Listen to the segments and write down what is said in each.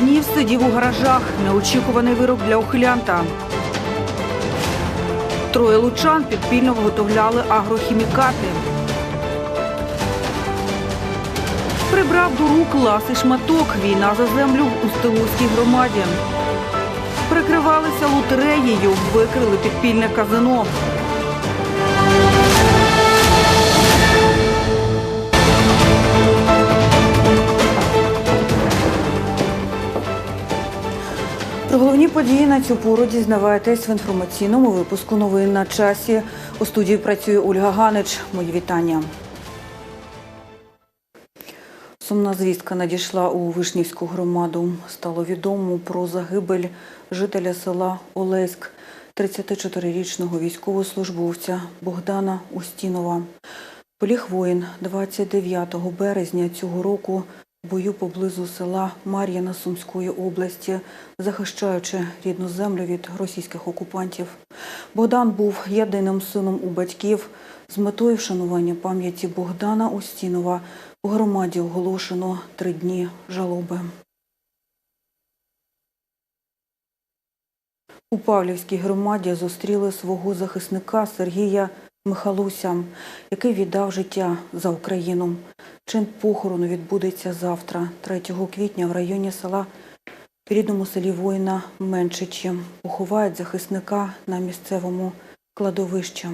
Днів сидів у гаражах. Неочікуваний вирок для ухилянта. Троє лучан підпільно виготовляли агрохімікати. Прибрав до рук ласий шматок. Війна за землю у Стилуській громаді. Прикривалися лотереєю, викрили підпільне казино. Про головні події на цю пору дізнавайтесь в інформаційному випуску новин на часі. У студії працює Ольга Ганич. Мої вітання. Сумна звістка надійшла у Вишнівську громаду. Стало відомо про загибель жителя села Олеськ, 34-річного військовослужбовця Богдана Устінова. Поліг воїн 29 березня цього року бою поблизу села Мар'яна Сумської області, захищаючи рідну землю від російських окупантів. Богдан був єдиним сином у батьків. З метою вшанування пам'яті Богдана Устінова у громаді оголошено три дні жалоби. У Павлівській громаді зустріли свого захисника Сергія Михалуся, який віддав життя за Україну. Чин похорону відбудеться завтра, 3 квітня, в районі села в рідному селі воїна Меншичі. Поховають захисника на місцевому кладовищі.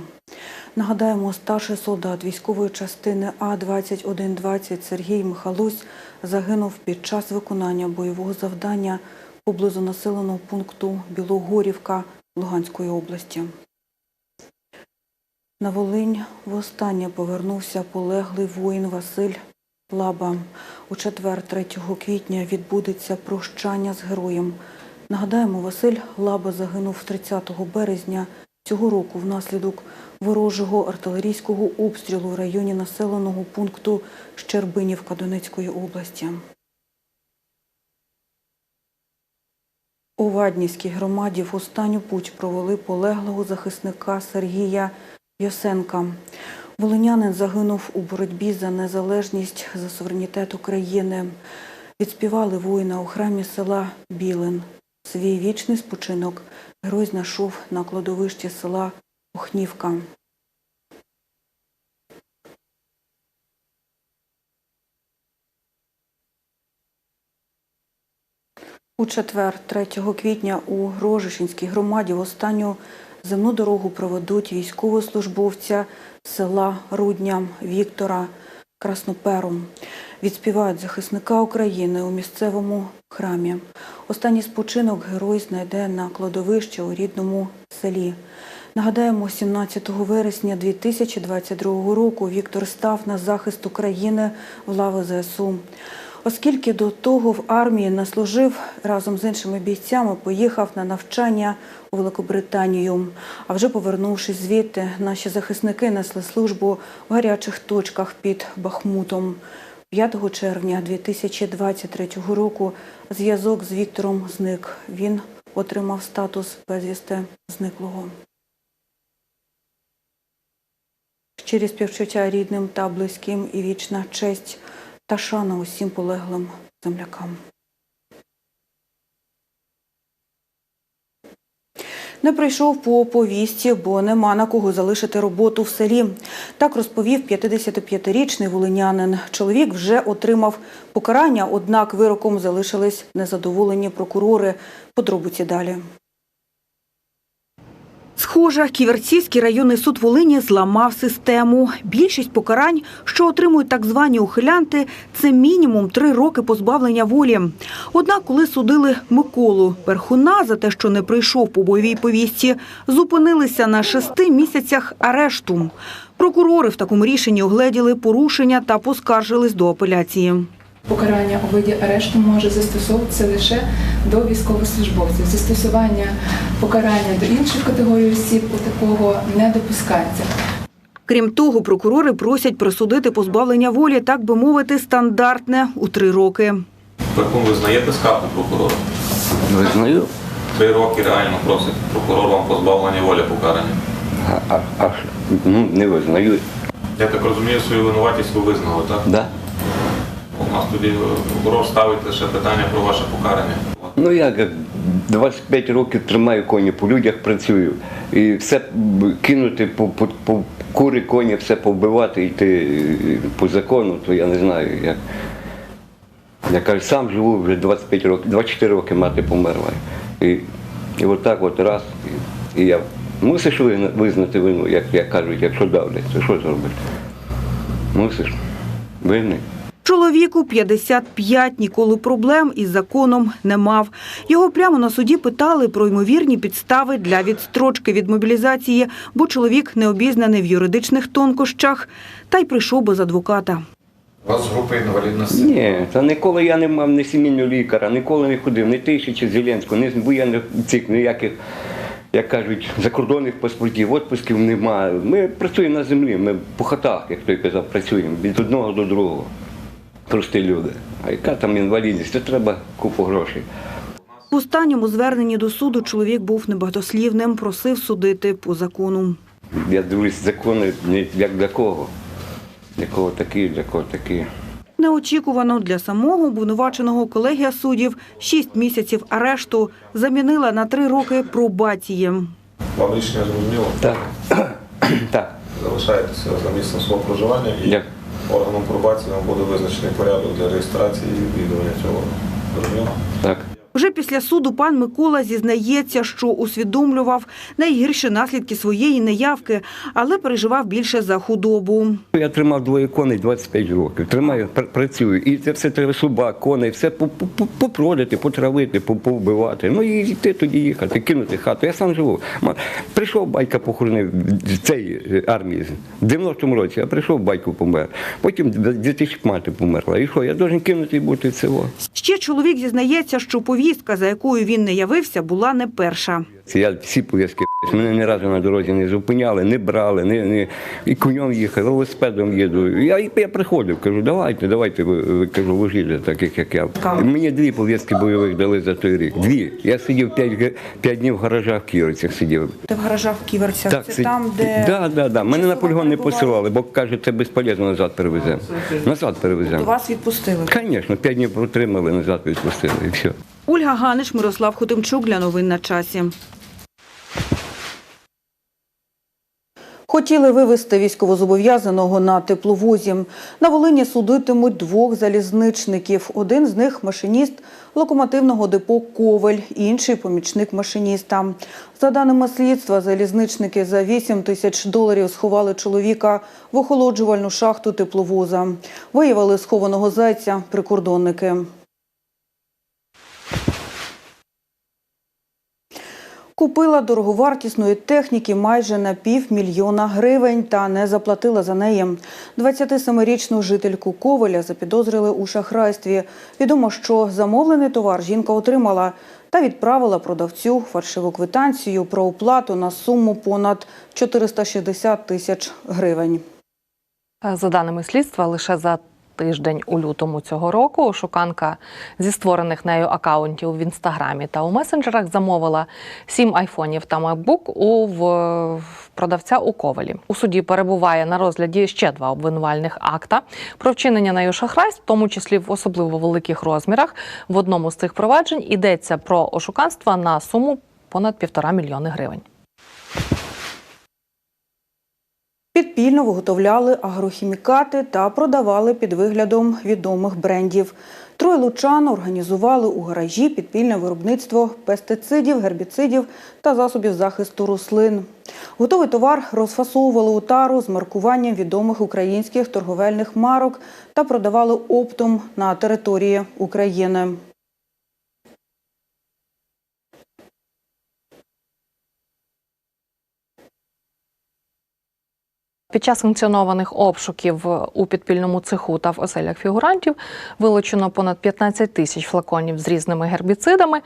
Нагадаємо, старший солдат військової частини А-2120 Сергій Михалусь загинув під час виконання бойового завдання поблизу населеного пункту Білогорівка Луганської області. На Волинь востаннє повернувся полеглий воїн Василь Лаба. У четвер, 3 квітня, відбудеться прощання з героєм. Нагадаємо, Василь Лаба загинув 30 березня цього року внаслідок ворожого артилерійського обстрілу в районі населеного пункту Щербинівка Донецької області. У Ваднівській громаді в останню путь провели полеглого захисника Сергія Йосенка. Волинянин загинув у боротьбі за незалежність за суверенітет України. Відспівали воїна у храмі села Білин. Свій вічний спочинок герой знайшов на кладовищі села Охнівка. У четвер, 3 квітня, у Рожишинській громаді в останню земну дорогу проведуть військовослужбовця села Рудня Віктора Красноперу. Відспівають захисника України у місцевому храмі. Останній спочинок герой знайде на кладовищі у рідному селі. Нагадаємо, 17 вересня 2022 року Віктор став на захист України в лави ЗСУ. Оскільки до того в армії не служив, разом з іншими бійцями поїхав на навчання у Великобританію. А вже повернувшись звідти, наші захисники несли службу в гарячих точках під Бахмутом. 5 червня 2023 року зв'язок з Віктором зник. Він отримав статус безвісти зниклого. Щирі співчуття рідним та близьким і вічна честь та шана усім полеглим землякам. Не прийшов по повісті, бо нема на кого залишити роботу в селі. Так розповів 55-річний волинянин. Чоловік вже отримав покарання, однак вироком залишились незадоволені прокурори. Подробиці далі. Схоже, Ківерцівський районний суд Волині зламав систему. Більшість покарань, що отримують так звані ухилянти, це мінімум три роки позбавлення волі. Однак, коли судили Миколу Перхуна за те, що не прийшов по бойовій повістці, зупинилися на шести місяцях арешту. Прокурори в такому рішенні огледіли порушення та поскаржились до апеляції. Покарання у виді арешту може застосовуватися лише до військовослужбовців. Застосування покарання до інших категорій осіб у такого не допускається. Крім того, прокурори просять присудити позбавлення волі, так би мовити, стандартне у три роки. Верхун визнаєте скаргу прокурора? Визнаю. Три роки реально просить прокурор вам позбавлення волі покарання. А, а, а ну, не визнаю. Я так розумію, свою винуватість ви визнали, так? Да? У нас тоді прокурор ставить лише питання про ваше покарання. Ну як 25 років тримаю коні, по людях працюю. І все кинути по, по, по кури, коні, все повбивати, йти е, по закону, то я не знаю, як. Я кажу, сам живу вже 25 років, 24 роки мати померла. І, і отак от раз. І, і я мусиш визнати вину, як, як кажуть, якщо давлять, то що зробити? Мусиш. Винний. Чоловіку 55, ніколи проблем із законом не мав. Його прямо на суді питали про ймовірні підстави для відстрочки від мобілізації, бо чоловік не обізнаний в юридичних тонкощах та й прийшов без адвоката. У вас група інвалідності? Ні, та ніколи я не мав ні сімейного лікаря, ніколи не ходив, ні тисячі Зеленського, ні воєнних цих ніяких, як кажуть, закордонних паспортів, відпусків немає. Ми працюємо на землі, ми по хатах, як той казав, працюємо від одного до другого. Прості люди. А яка там інвалідність? Це треба купу грошей. В останньому зверненні до суду чоловік був небагатослівним, просив судити по закону. Я дивлюсь, закони як для кого. Для кого такі, для кого такі. Неочікувано для самого обвинуваченого колегія суддів шість місяців арешту замінила на три роки пробації. Вам рішення зрозуміло? Так. так. Залишаєтеся за місцем свого проживання і Дякую. Органом пробації буде визначений порядок для реєстрації і відвідування цього. Зрозуміло? Так. Вже після суду пан Микола зізнається, що усвідомлював найгірші наслідки своєї неявки, але переживав більше за худобу. Я тримав двоє коней 25 років. Тримаю, працюю. І це все треба собак, коней, все по- по- по- попродати, потравити, по- повбивати. Ну і йти тоді їхати, кинути хату. Я сам живу. Прийшов батька похоронив цієї е, армії. В 90-му році я прийшов, батько помер. Потім 2000 мати померла. І що, я должен кинути і бути село. Ще чоловік зізнається, що повістка, за якою він не явився, була не перша. Я всі пов'язки мене ні разу на дорозі не зупиняли, не брали, не, не, і конем їхав, велосипедом їду. Я, я приходив, кажу, давайте, давайте, ви, ви кажу, вугілля, таких як я. Мені дві пов'язки бойових дали за той рік. Дві. Я сидів п'ять, п'ять днів в гаражах в Кіровцях сидів. Ти в гаражах в Ківерцях. це сид- там, де да, да, да. Мене на полігон не посилали, бо кажуть, це безполезно назад перевеземо. Назад перевеземо. вас відпустили. Звісно, п'ять днів протримали, назад відпустили і все. Ольга Ганиш, Мирослав Хотимчук для новин на часі. Хотіли вивезти військовозобов'язаного на тепловозі. На Волині судитимуть двох залізничників. Один з них – машиніст локомотивного депо «Ковель», інший – помічник машиніста. За даними слідства, залізничники за 8 тисяч доларів сховали чоловіка в охолоджувальну шахту тепловоза. Виявили схованого зайця прикордонники. Купила дороговартісної техніки майже на півмільйона гривень та не заплатила за неї. 27-річну жительку Ковеля запідозрили у шахрайстві. Відомо, що замовлений товар жінка отримала та відправила продавцю фальшиву квитанцію про оплату на суму понад 460 тисяч гривень. За даними слідства, лише за тиждень у лютому цього року шуканка зі створених нею акаунтів в інстаграмі та у месенджерах замовила сім айфонів та MacBook у в продавця у Ковалі. У суді перебуває на розгляді ще два обвинувальних акта про вчинення нею шахрайств, в тому числі в особливо великих розмірах. В одному з цих проваджень йдеться про ошуканство на суму понад півтора мільйони гривень. Підпільно виготовляли агрохімікати та продавали під виглядом відомих брендів. Троє лучан організували у гаражі підпільне виробництво пестицидів, гербіцидів та засобів захисту рослин. Готовий товар розфасовували у тару з маркуванням відомих українських торговельних марок та продавали оптом на території України. Під час санкціонованих обшуків у підпільному цеху та в оселях фігурантів вилучено понад 15 тисяч флаконів з різними гербіцидами,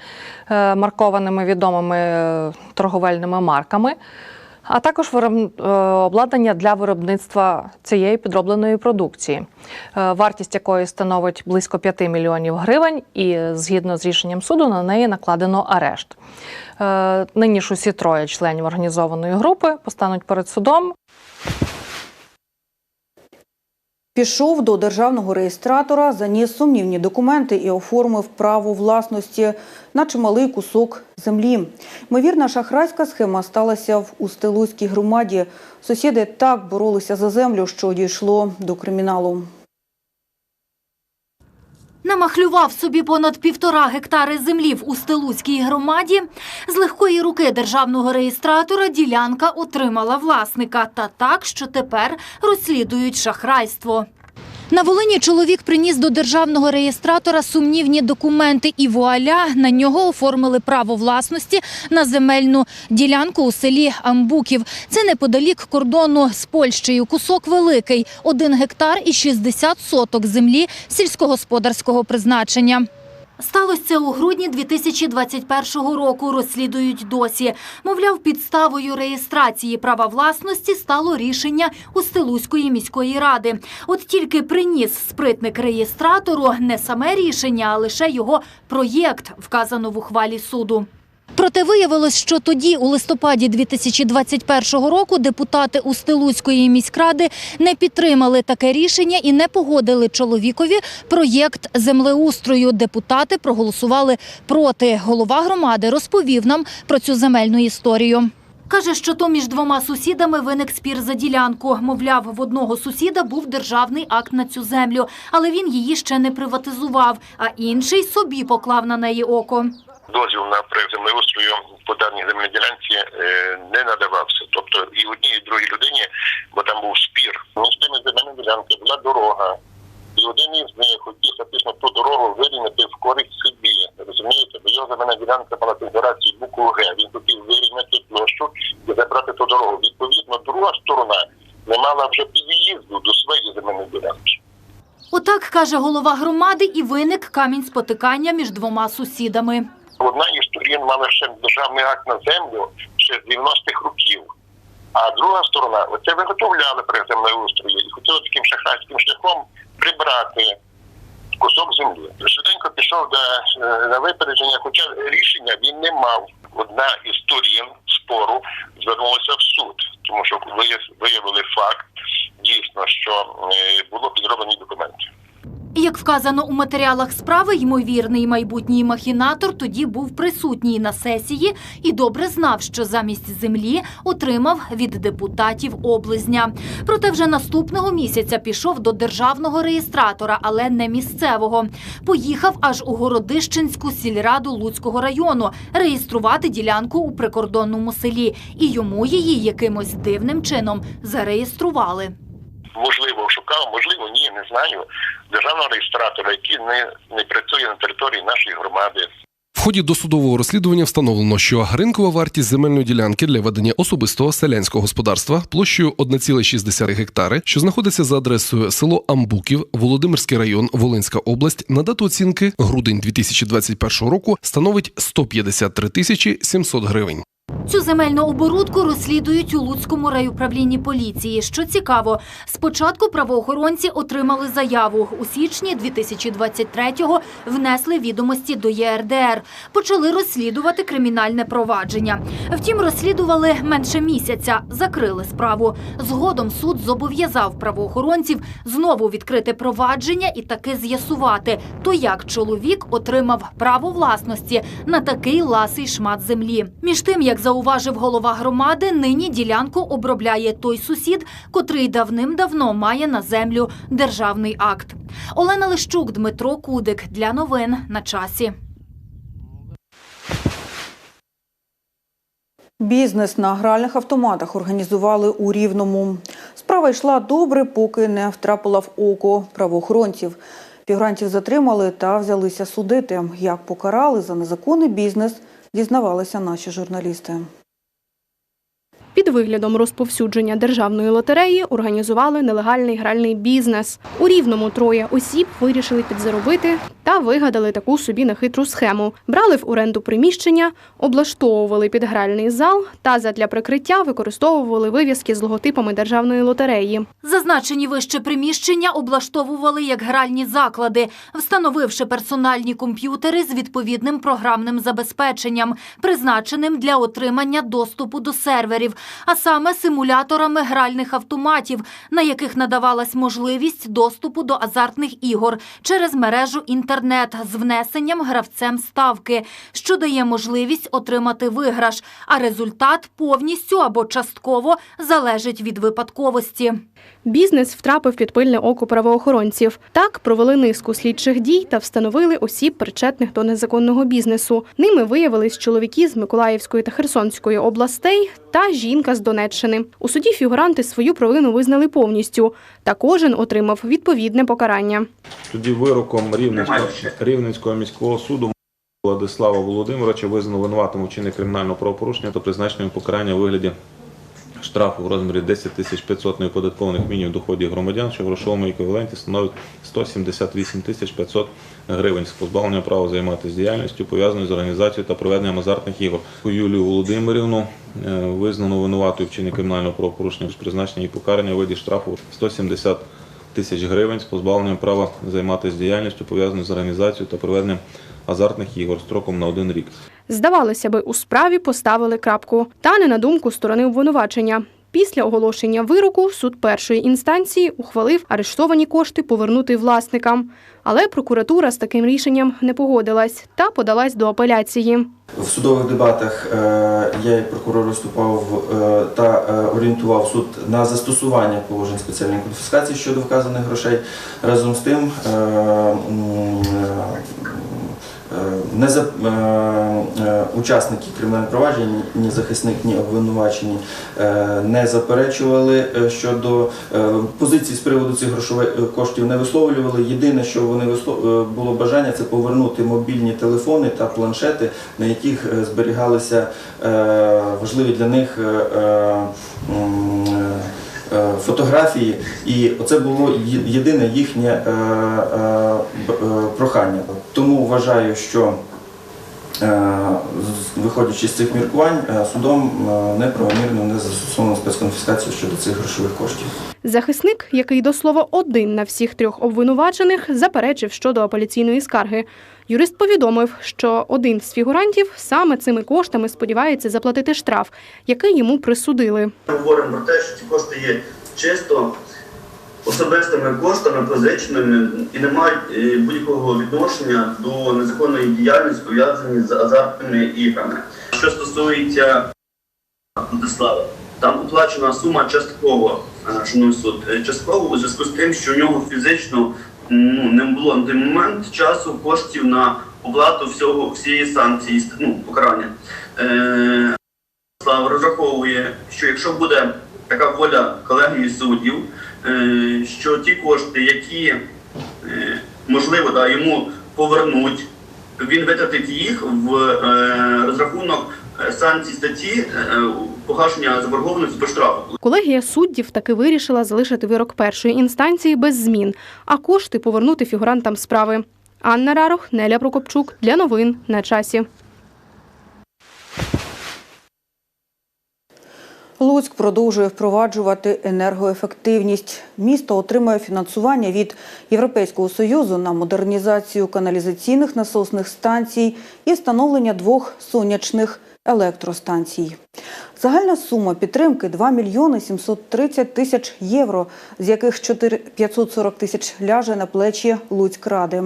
е, маркованими відомими торговельними марками, а також вироб- е, обладнання для виробництва цієї підробленої продукції, е, вартість якої становить близько 5 мільйонів гривень, і згідно з рішенням суду на неї накладено арешт. Е, Нині ж усі троє членів організованої групи постануть перед судом Пішов до державного реєстратора, заніс сумнівні документи і оформив право власності на чималий кусок землі. Ймовірна шахрайська схема сталася в Устилузькій громаді. Сусіди так боролися за землю, що дійшло до криміналу. Намахлював собі понад півтора гектари землі в Устилуцькій громаді. З легкої руки державного реєстратора ділянка отримала власника. Та так, що тепер розслідують шахрайство. На Волині чоловік приніс до державного реєстратора сумнівні документи і вуаля, на нього оформили право власності на земельну ділянку у селі Амбуків. Це неподалік кордону з Польщею. Кусок великий – один гектар і 60 соток землі сільськогосподарського призначення. Сталося це у грудні 2021 року. Розслідують досі. Мовляв, підставою реєстрації права власності стало рішення Устилузької міської ради. От тільки приніс спритник реєстратору не саме рішення, а лише його проєкт, вказано в ухвалі суду. Проте виявилось, що тоді, у листопаді 2021 року, депутати Устилузької міськради не підтримали таке рішення і не погодили чоловікові проєкт землеустрою. Депутати проголосували проти. Голова громади розповів нам про цю земельну історію. Каже, що то між двома сусідами виник спір за ділянку. Мовляв, в одного сусіда був державний акт на цю землю, але він її ще не приватизував, а інший собі поклав на неї око. Дозвіл на проект землеустрою по даній земельній ділянці е, не надавався. Тобто і одній, і другій людині, бо там був спір. Між тими земельними ділянками була дорога. І один із них хотів фактично ту дорогу вирівняти в користь собі. Розумієте, бо його земельна ділянка була федерації букву Г. Він хотів вирівняти площу і забрати ту дорогу. Відповідно, друга сторона не мала вже під'їзду до своєї земельної ділянки. Отак каже голова громади, і виник камінь спотикання між двома сусідами. Одна із сторін мала ще державний акт на землю ще з 90-х років. А друга сторона оце виготовляли при землеустрої і хотіли таким шахрайським шляхом прибрати кусок землі. Швиденько пішов до, е, на випередження, хоча рішення він не мав. Одна із сторін спору звернулася в суд, тому що виявили факт дійсно, що е, було підроблені документи. Як вказано у матеріалах справи, ймовірний майбутній махінатор тоді був присутній на сесії і добре знав, що замість землі отримав від депутатів облизня. Проте вже наступного місяця пішов до державного реєстратора, але не місцевого. Поїхав аж у Городищенську сільраду Луцького району реєструвати ділянку у прикордонному селі, і йому її якимось дивним чином зареєстрували. Можливо шукав, можливо, ні, не знаю. Державного реєстратора, який не, не працює на території нашої громади. В ході досудового розслідування встановлено, що ринкова вартість земельної ділянки для ведення особистого селянського господарства площею 1,6 гектари, що знаходиться за адресою село Амбуків, Володимирський район, Волинська область, на дату оцінки грудень 2021 року становить 153 тисячі 700 гривень. Цю земельну оборудку розслідують у Луцькому райуправлінні поліції. Що цікаво, спочатку правоохоронці отримали заяву. У січні 2023-го внесли відомості до ЄРДР. Почали розслідувати кримінальне провадження. Втім, розслідували менше місяця, закрили справу. Згодом суд зобов'язав правоохоронців знову відкрити провадження і таки з'ясувати, то як чоловік отримав право власності на такий ласий шмат землі. Між тим, як зауважив голова громади, нині ділянку обробляє той сусід, котрий давним-давно має на землю державний акт. Олена Лищук, Дмитро Кудик для новин на часі. Бізнес на гральних автоматах організували у Рівному. Справа йшла добре, поки не втрапила в око правоохоронців. Фігурантів затримали та взялися судити. Як покарали за незаконний бізнес, дізнавалися наші журналісти. Під виглядом розповсюдження державної лотереї організували нелегальний гральний бізнес. У рівному троє осіб вирішили підзаробити та вигадали таку собі нехитру схему. Брали в оренду приміщення, облаштовували підгральний зал та задля прикриття використовували вивіски з логотипами державної лотереї. Зазначені вище приміщення облаштовували як гральні заклади, встановивши персональні комп'ютери з відповідним програмним забезпеченням, призначеним для отримання доступу до серверів, а саме симуляторами гральних автоматів, на яких надавалась можливість доступу до азартних ігор через мережу інтернет з внесенням гравцем ставки, що дає можливість отримати виграш, а результат повністю або частково залежить від випадковості. Бізнес втрапив під пильне око правоохоронців. Так провели низку слідчих дій та встановили осіб, причетних до незаконного бізнесу. Ними виявились чоловіки з Миколаївської та Херсонської областей та жінка з Донеччини. У суді фігуранти свою провину визнали повністю, та кожен отримав відповідне покарання. Тоді вироком Рівненського, Рівненського міського суду Владислава Володимировича визнано винуватим у чині кримінального правопорушення та призначення покарання у вигляді штрафу в розмірі 10 тисяч 500 неоподаткованих мінімум доходів громадян, що в грошовому еквіваленті становить 178 тисяч 500 гривень з позбавлення права займатися діяльністю, пов'язаною з організацією та проведенням азартних ігор. Юлію Володимирівну е, визнано винуватою в кримінального правопорушення з призначення і покарання виді штрафу 170 тисяч гривень з позбавленням права займатися діяльністю, пов'язаною з організацією та проведенням азартних ігор строком на один рік. Здавалося би, у справі поставили крапку, та не на думку сторони обвинувачення. Після оголошення вироку суд першої інстанції ухвалив арештовані кошти повернути власникам. Але прокуратура з таким рішенням не погодилась та подалась до апеляції. В судових дебатах е, я як прокурор виступав е, та е, орієнтував суд на застосування положень спеціальної конфіскації щодо вказаних грошей. Разом з тим не за, е, е, учасники кримінального провадження, ні захисник, ні обвинувачені е, не заперечували е, щодо е, позиції з приводу цих грошових е, коштів не висловлювали. Єдине, що вони е, було бажання, це повернути мобільні телефони та планшети, на яких е, зберігалися е, важливі для них е, е, е, фотографії, і це було єдине їхнє е, е, е, прохання. Тому вважаю, що е, виходячи з цих міркувань, е, судом е, неправомірно не застосовано спецконфіскацію щодо цих грошових коштів. Захисник, який до слова один на всіх трьох обвинувачених, заперечив щодо апеляційної скарги. Юрист повідомив, що один з фігурантів саме цими коштами сподівається заплатити штраф, який йому присудили. Ми говоримо про те, що ці кошти є чисто особистими коштами, позиченими і не мають е, будь-якого відношення до незаконної діяльності, пов'язані з азартними іграми. Що стосується Владислава, там оплачена сума частково, е, шановний суд, е, частково у зв'язку з тим, що у нього фізично ну, не було на той момент часу коштів на оплату всього всієї санкції, ну, покарання. Е, розраховує, що якщо буде така воля колегії суддів, що ті кошти, які е, можливо да, йому повернуть, він витратить їх в е, розрахунок е, санкцій статті е, погашення заборгованості по штрафу. Колегія суддів таки вирішила залишити вирок першої інстанції без змін, а кошти повернути фігурантам справи. Анна Рарох, Неля Прокопчук для новин на часі. Луцьк продовжує впроваджувати енергоефективність. Місто отримує фінансування від Європейського союзу на модернізацію каналізаційних насосних станцій і встановлення двох сонячних електростанцій. Загальна сума підтримки 2 мільйони 730 тисяч євро, з яких 4 540 тисяч ляже на плечі Луцькради.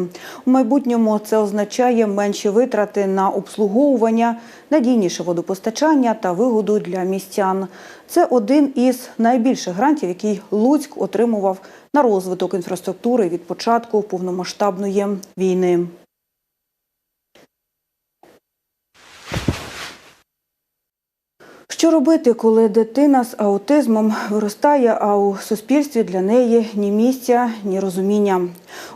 У майбутньому це означає менші витрати на обслуговування, надійніше водопостачання та вигоду для містян. Це один із найбільших грантів, який Луцьк отримував на розвиток інфраструктури від початку повномасштабної війни. Що робити, коли дитина з аутизмом виростає, а у суспільстві для неї ні місця, ні розуміння?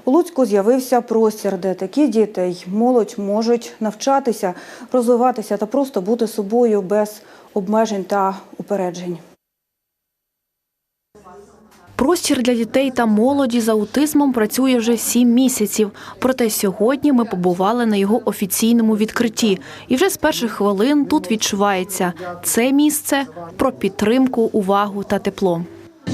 У Луцьку з'явився простір, де такі діти й молодь можуть навчатися, розвиватися та просто бути собою без обмежень та упереджень. Простір для дітей та молоді з аутизмом працює вже сім місяців. Проте сьогодні ми побували на його офіційному відкритті. І вже з перших хвилин тут відчувається це місце про підтримку, увагу та тепло.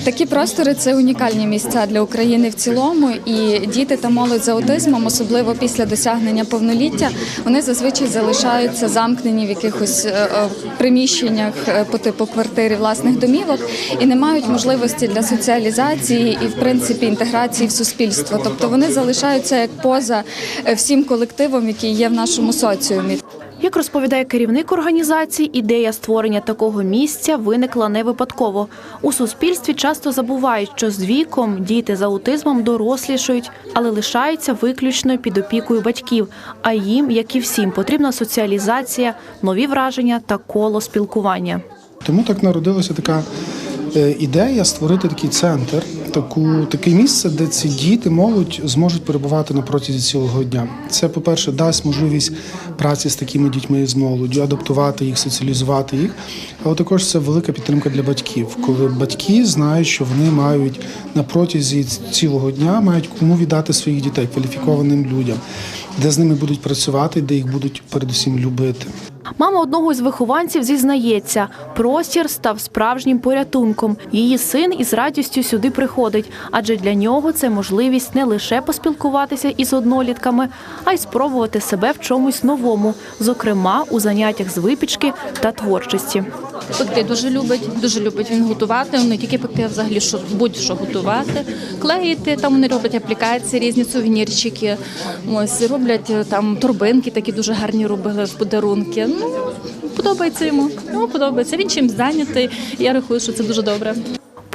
Такі простори це унікальні місця для України в цілому, і діти та молодь з аутизмом, особливо після досягнення повноліття, вони зазвичай залишаються замкнені в якихось е, е, приміщеннях е, по типу квартири власних домівок і не мають можливості для соціалізації і, в принципі, інтеграції в суспільство. Тобто вони залишаються як поза всім колективом, який є в нашому соціумі. Як розповідає керівник організації, ідея створення такого місця виникла не випадково. У суспільстві часто забувають, що з віком діти з аутизмом дорослішають, але лишаються виключно під опікою батьків. А їм, як і всім, потрібна соціалізація, нові враження та коло спілкування. Тому так народилася така е, ідея створити такий центр, таку таке місце, де ці діти, молодь зможуть перебувати на протязі цілого дня. Це, по-перше, дасть можливість праці з такими дітьми з молоддю, адаптувати їх, соціалізувати їх. Але також це велика підтримка для батьків, коли батьки знають, що вони мають на протязі цілого дня мають кому віддати своїх дітей кваліфікованим людям, де з ними будуть працювати, де їх будуть передусім любити. Мама одного із вихованців зізнається, простір став справжнім порятунком. Її син із радістю сюди приходить, адже для нього це можливість не лише поспілкуватися із однолітками, а й спробувати себе в чомусь новому, зокрема у заняттях з випічки та творчості. Пекти дуже любить, дуже любить він готувати. Не тільки пекти, а взагалі що будь-що готувати, клеїти. Там вони роблять аплікації, різні сувенірчики. Ось роблять е, там торбинки, такі дуже гарні робили в подарунки. Ну подобається йому. Йому подобається. Він чим зайнятий. Я рахую, що це дуже добре.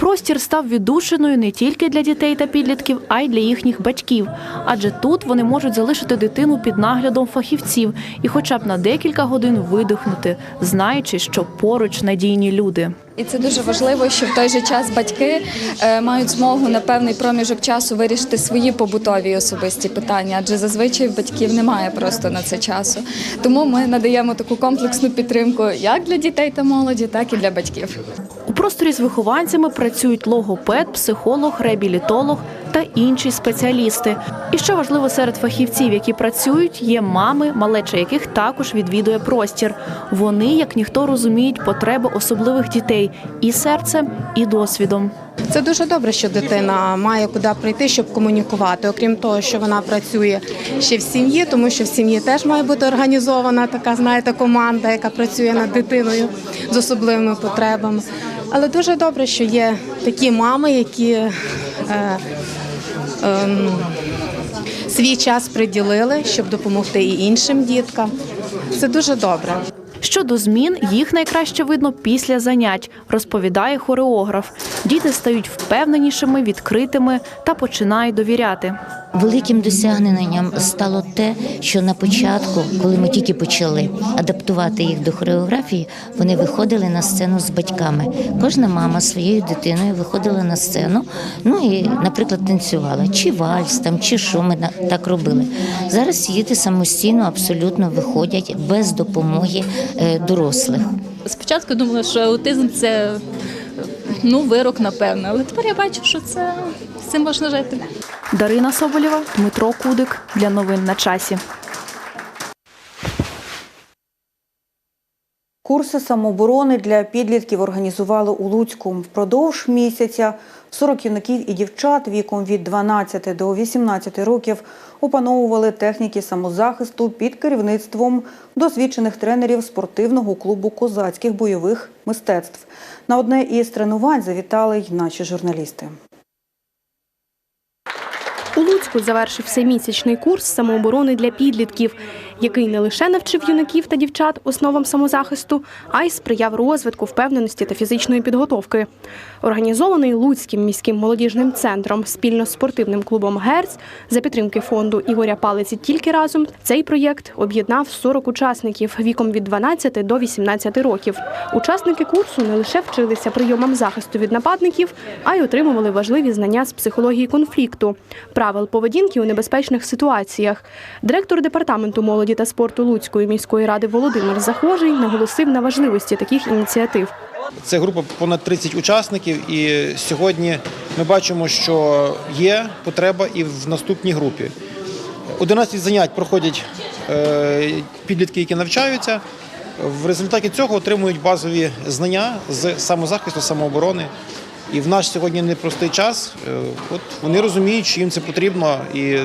Простір став віддушиною не тільки для дітей та підлітків, а й для їхніх батьків. Адже тут вони можуть залишити дитину під наглядом фахівців і, хоча б на декілька годин видихнути, знаючи, що поруч надійні люди. І це дуже важливо, що в той же час батьки е, мають змогу на певний проміжок часу вирішити свої побутові особисті питання, адже зазвичай батьків немає просто на це часу. Тому ми надаємо таку комплексну підтримку як для дітей та молоді, так і для батьків. Просторі з вихованцями працюють логопед, психолог, реабілітолог та інші спеціалісти. І що важливо серед фахівців, які працюють, є мами, малеча яких також відвідує простір. Вони, як ніхто, розуміють потреби особливих дітей і серцем, і досвідом. Це дуже добре, що дитина має куди прийти, щоб комунікувати. Окрім того, що вона працює ще в сім'ї, тому що в сім'ї теж має бути організована така, знаєте, команда, яка працює над дитиною з особливими потребами. Але дуже добре, що є такі мами, які е, ем, свій час приділили, щоб допомогти і іншим діткам. Це дуже добре. Щодо змін, їх найкраще видно після занять, розповідає хореограф. Діти стають впевненішими, відкритими та починають довіряти. Великим досягненням стало те, що на початку, коли ми тільки почали адаптувати їх до хореографії, вони виходили на сцену з батьками. Кожна мама своєю дитиною виходила на сцену, ну і, наприклад, танцювала чи вальс там, чи що ми так робили. Зараз діти самостійно абсолютно виходять без допомоги е, дорослих. Спочатку думала, що аутизм це ну вирок, напевно. Але тепер я бачу, що це з цим можна жити. Дарина Соболєва, Дмитро Кудик для новин на часі. Курси самооборони для підлітків організували у Луцьку. Впродовж місяця 40 юнаків і дівчат віком від 12 до 18 років опановували техніки самозахисту під керівництвом досвідчених тренерів спортивного клубу козацьких бойових мистецтв. На одне із тренувань завітали й наші журналісти. У Луцьку завершився місячний курс самооборони для підлітків, який не лише навчив юнаків та дівчат основам самозахисту, а й сприяв розвитку впевненості та фізичної підготовки. Організований Луцьким міським молодіжним центром спільно з спортивним клубом Герц за підтримки фонду Ігоря Палиці тільки разом цей проєкт об'єднав 40 учасників віком від 12 до 18 років. Учасники курсу не лише вчилися прийомам захисту від нападників, а й отримували важливі знання з психології конфлікту, правил поведінки у небезпечних ситуаціях. Директор департаменту молоді та спорту Луцької міської ради Володимир Захожий наголосив на важливості таких ініціатив. Це група понад 30 учасників, і сьогодні ми бачимо, що є потреба і в наступній групі. 11 занять проходять е, підлітки, які навчаються. В результаті цього отримують базові знання з самозахисту, самооборони. І в наш сьогодні непростий час. е, От вони розуміють, що їм це потрібно і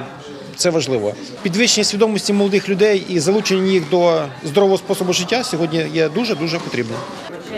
це важливо. Підвищення свідомості молодих людей і залучення їх до здорового способу життя сьогодні є дуже дуже потрібним.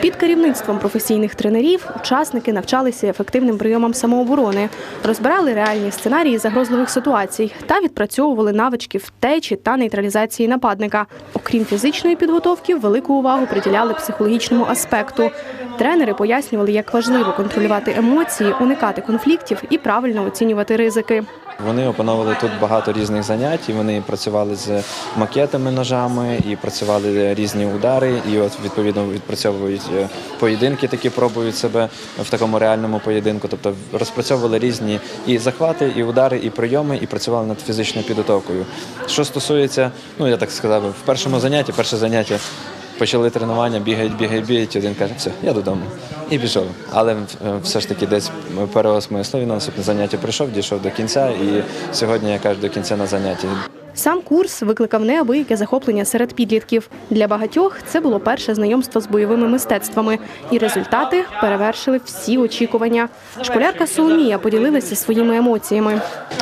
Під керівництвом професійних тренерів учасники навчалися ефективним прийомам самооборони, розбирали реальні сценарії загрозливих ситуацій та відпрацьовували навички втечі та нейтралізації нападника. Окрім фізичної підготовки, велику увагу приділяли психологічному аспекту. Тренери пояснювали, як важливо контролювати емоції, уникати конфліктів і правильно оцінювати ризики. Вони опановували тут багато різних занять. і Вони працювали з макетами ножами і працювали різні удари. І от відповідно відпрацьовують е, поєдинки, такі пробують себе в такому реальному поєдинку. Тобто розпрацьовували різні і захвати, і удари, і прийоми, і працювали над фізичною підготовкою. Що стосується, ну я так сказав, в першому занятті, перше заняття. Почали тренування, бігають, бігають, бігають. Один каже, все, я додому. І пішов. Але все ж таки десь переосмислив, на наступне заняття прийшов, дійшов до кінця, і сьогодні я кажу до кінця на занятті. Сам курс викликав неабияке захоплення серед підлітків. Для багатьох це було перше знайомство з бойовими мистецтвами, і результати перевершили всі очікування. Школярка Соломія поділилася своїми емоціями.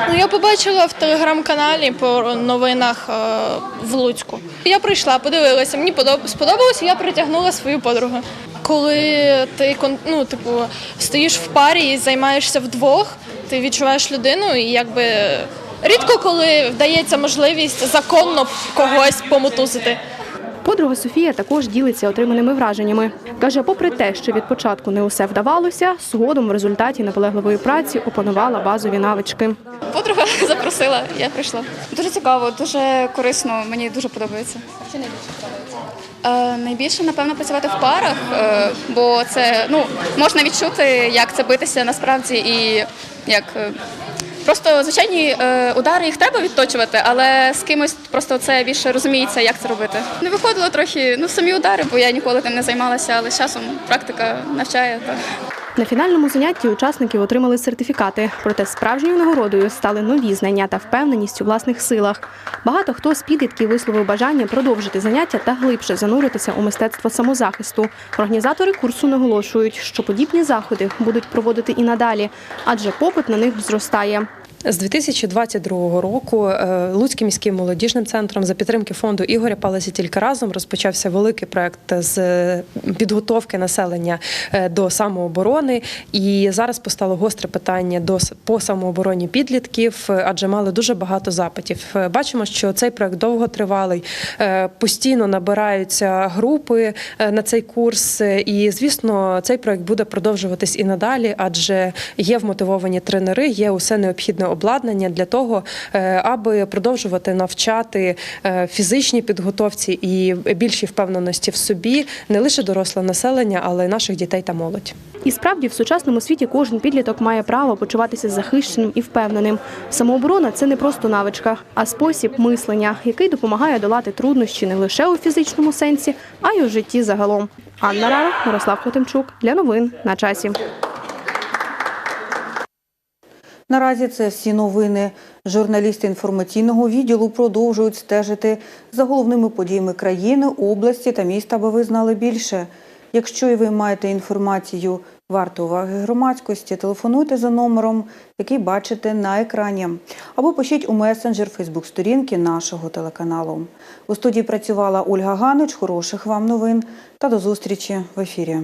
Ну, я побачила в телеграм-каналі по новинах е, в Луцьку. Я прийшла, подивилася, мені подоб- сподобалося, я притягнула свою подругу. Коли ти ну, типу, стоїш в парі і займаєшся вдвох, ти відчуваєш людину і якби рідко коли вдається можливість законно когось помотузити. Подруга Софія також ділиться отриманими враженнями. Каже, попри те, що від початку не усе вдавалося, згодом в результаті наполегливої праці опанувала базові навички. Подруга запросила, я прийшла. Дуже цікаво, дуже корисно, мені дуже подобається. Що найбільше подобається? Е, найбільше, напевно, працювати в парах, е, бо це ну, можна відчути, як це битися насправді і як. Просто звичайні е, удари їх треба відточувати, але з кимось просто це більше розуміється, як це робити. Не виходило трохи ну, самі удари, бо я ніколи тим не займалася, але з часом практика навчає. Так. На фінальному занятті учасники отримали сертифікати. Проте справжньою нагородою стали нові знання та впевненість у власних силах. Багато хто з підлітків висловив бажання продовжити заняття та глибше зануритися у мистецтво самозахисту. Організатори курсу наголошують, що подібні заходи будуть проводити і надалі, адже попит на них зростає. З 2022 року е, Луцьким міським молодіжним центром за підтримки фонду Ігоря Паласі тільки разом розпочався великий проект з е, підготовки населення е, до самооборони. І зараз постало гостре питання до по самообороні підлітків, адже мали дуже багато запитів. Бачимо, що цей проект довготривалий, постійно набираються групи на цей курс. І звісно, цей проект буде продовжуватись і надалі, адже є вмотивовані тренери, є усе необхідне обладнання для того, е, аби продовжувати навчати е, фізичній підготовці і більшій впевненості в собі не лише доросле населення, але й наших дітей та молодь. І справді в сучасному світі кожен підліток має право почуватися захищеним і впевненим. Самооборона це не просто навичка, а спосіб мислення, який допомагає долати труднощі не лише у фізичному сенсі, а й у житті загалом. Анна Рара, Мирослав Хотимчук для новин на часі. Наразі це всі новини. Журналісти інформаційного відділу продовжують стежити за головними подіями країни, області та міста, аби ви знали більше. Якщо і ви маєте інформацію варту уваги громадськості, телефонуйте за номером, який бачите на екрані, або пишіть у месенджер Фейсбук-сторінки нашого телеканалу. У студії працювала Ольга Ганич. Хороших вам новин та до зустрічі в ефірі.